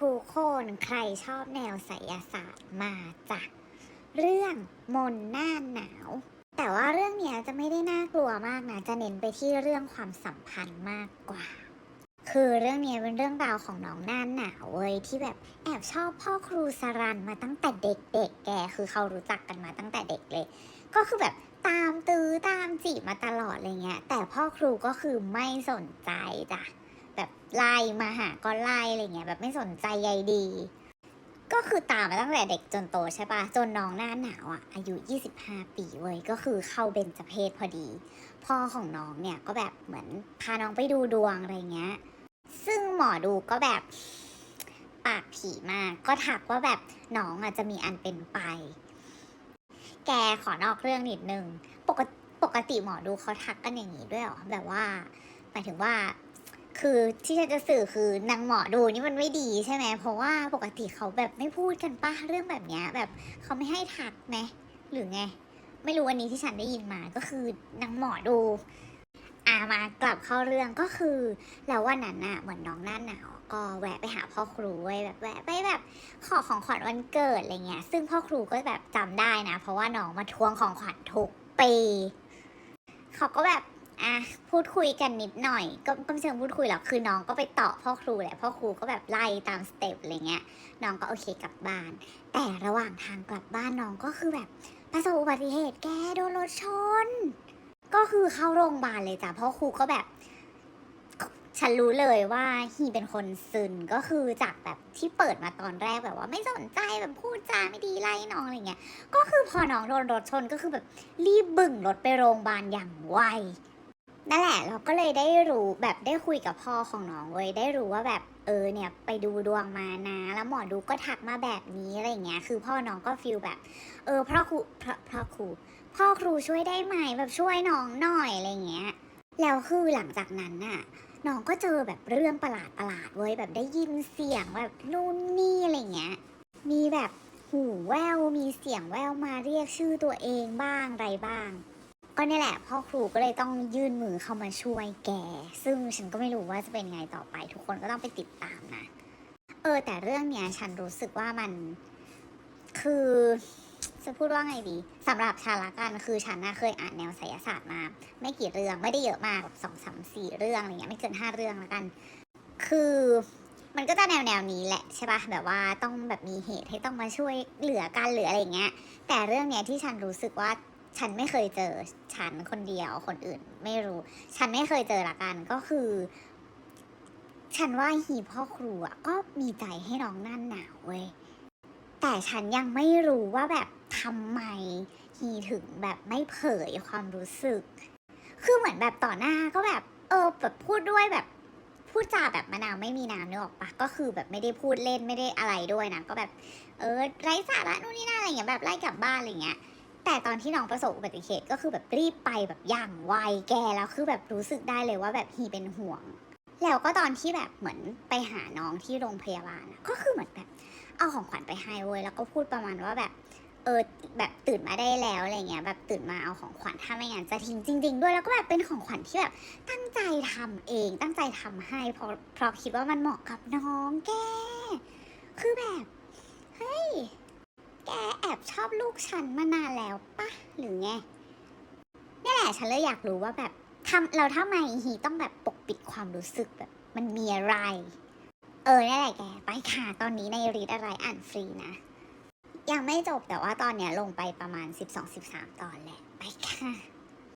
ทุกคนใครชอบแนวไสยศาสตร์มาจากเรื่องมนหน้าหนาว แต่ว่าเรื่องเนี้ยจะไม่ได้น่ากลัวมากนะ จะเน้นไปที่เรื่องความสัมพันธ์มากกว่า คือเรื่องเนี้ยเป็นเรื่องราวของน้องหน้าหนาวเว้ยที่แบบแอบชอบพ่อครูสรันมาตั้งแต่เด็กๆแกคือเขารู้จักกันมาตั้งแต่เด็กเลย ก็คือแบบตามตื้อตามจีบมาตลอดอะไรเงี้ย แต่พ่อครูก็คือไม่สนใจจ้ะ แบบไล่มาหาก็ไล่อะไรเงี้ยแบบไม่สนใจใยดี ก็คือตามมาตั้งแต่เด็กจนโตใช่ปะจนน้องหน้าหนาวอะอายุ 25 ปีเว้ยก็คือเข้าเบญจเพศพอดี พ่อของน้องเนี่ยก็แบบเหมือนพาน้องไปดูดวงอะไรเงี้ย ซึ่งหมอดูก็แบบปากผีมาก ก็ทักว่าแบบน้องอาจจะมีอันเป็นไป แกขอนอกเรื่องนิดนึง ปกติปกติหมอดูเขาทักกันอย่างนี้ด้วยหรอ แบบว่าหมายถึงว่า คือที่ฉันจะสื่อคือนางหมอดูนี่มันไม่ดีใช่ไหมเพราะว่าปกติเขาแบบไม่พูดกันป้ะเรื่องแบบเนี้ยแบบเขาไม่ให้ทักไหมหรือไง ไม่รู้อันนี้ที่ฉันได้ยินมาก็คือนางหมอดูอามากลับเข้าเรื่องก็คือแล้ววันนั้นน่ะเหมือนน้องหน้าหนาวก็แวะไปหาพ่อครูไว้แบบแวะไปแบบขอของขวัญวันเกิดอะไรเงี้ย ซึ่งพ่อครูก็แบบจำได้นะ เพราะว่าน้องมาทวงของขวัญทุกปีเขาก็แบบ อะพูดคุยกันนิดหน่อย ก็ก็ไม่เชิงพูดคุยหรอกคือน้องก็ไปต่อพ่อครูแหละพ่อครูก็แบบไล่ตามสเต็ปอะไรเงี้ยน้องก็โอเคกลับบ้าน แต่ระหว่างทางกลับบ้านน้องก็คือแบบประสบอุบัติเหตุแกโดนรถชน ก็คือเข้าโรงพยาบาลเลยจ้ะพราะครูก็แบบ ฉันรู้เลยว่าฮีเป็นคนซึนก็คือจากแบบที่เปิดมาตอนแรกแบบว่าไม่สนใจแบบพูดจาไม่ดีไล่น้องอะไรเงี้ยก็คือพอน้องโดนรถชนก็คือแบบรีบบึ่งรถไปโรงพยาบาลอย่างไว นั่นแหละเราก็เลยได้รู้แบบได้คุยกับพ่อของน้องเว้ยได้รู้ว่าแบบเออเนี่ยไปดูดวงมานะ แล้วหมอดูก็ทักมาแบบนี้อะไรเงี้ย คือพ่อน้องก็ฟีลแบบ เออพ่อครูพ่อพ่อครู พ่อครูช่วยได้ไหมแบบช่วยน้องหน่อยอะไรเงี้ย แล้วคือหลังจากนั้นน่ะน้องก็เจอแบบเรื่องประหลาดประหลาดเว้ยแบบได้ยินเสียงแบบนู่นนี่อะไรเงี้ย มีแบบหูแววมีเสียงแววมาเรียกชื่อตัวเองบ้างอะไรบ้าง ก็นี่แหละพ่อครูก็เลยต้องยื่นมือเข้ามาช่วยแก ซึ่งฉันก็ไม่รู้ว่าจะเป็นไงต่อไป ทุกคนก็ต้องไปติดตามนะ เออ แต่เรื่องเนี้ยฉันรู้สึกว่ามันคือจะพูดว่าไงดีสำหรับชาละกันคือฉันนะเคยอ่านแนวไสยศาสตร์มา ไม่กี่เรื่องไม่ได้เยอะมากแบบสองสามสี่เรื่องอะไรเงี้ยไม่เกินห้าเรื่องละกัน คือมันก็จะแนวแนวนี้แหละใช่ป่ะแบบว่าต้องแบบมีเหตุให้ต้องมาช่วยเหลือกันหรืออะไรเงี้ย แต่เรื่องเนี้ยที่ฉันรู้สึกว่า ฉันไม่เคยเจอ ฉันคนเดียวคนอื่น ไม่รู้ ฉันไม่เคยเจอละกันก็คือ ฉันว่าฮีพ่อครูอะก็มีใจให้น้องนั่นหนาวเว้ยแต่ฉันยังไม่รู้ว่าแบบทำไมฮีถึงแบบไม่เผยความรู้สึก คือเหมือนแบบต่อหน้าก็แบบ เออแบบพูดด้วยแบบพูดจาแบบมะนาวไม่มีน้ำนึกออกปะก็คือแบบไม่ได้พูดเล่นไม่ได้อะไรด้วยนะก็แบบ เออไร้สาระนู่นนี่นั่นอะไรเงี้ยแบบไล่กลับบ้านอะไรเงี้ย แต่ตอนที่น้องประสบอุบัติเหตุก็คือแบบรีบไปแบบอย่างไวแกแล้วคือแบบรู้สึกได้เลยว่าแบบฮีเป็นห่วง แล้วก็ตอนที่แบบเหมือนไปหาน้องที่โรงพยาบาลก็คือเหมือนแบบเอาของขวัญไปให้เว้ยแล้วก็พูดประมาณว่าแบบเออแบบตื่นมาได้แล้วอะไรเงี้ยแบบตื่นมาเอาของขวัญถ้าไม่งั้นจะทิ้งจริง ๆ ด้วยแล้วก็แบบเป็นของขวัญที่แบบตั้งใจทำเองตั้งใจทำให้เพราะเพราะคิดว่ามันเหมาะกับน้องแกคือแบบเฮ้ย แกแอบชอบลูกฉันมานานแล้วปะหรือไงนี่แหละฉันเลยอยากรู้ว่าแบบทำเราทำไมฮีต้องแบบปกปิดความรู้สึกแบบ มันมีอะไร เออนี่แหละแก ไปค่ะ ตอนนี้ในรีดอะไรอ่านฟรีนะ ยังไม่จบแต่ว่าตอนเนี้ยลงไปประมาณ 12-13 ตอนแหละ ไปค่ะ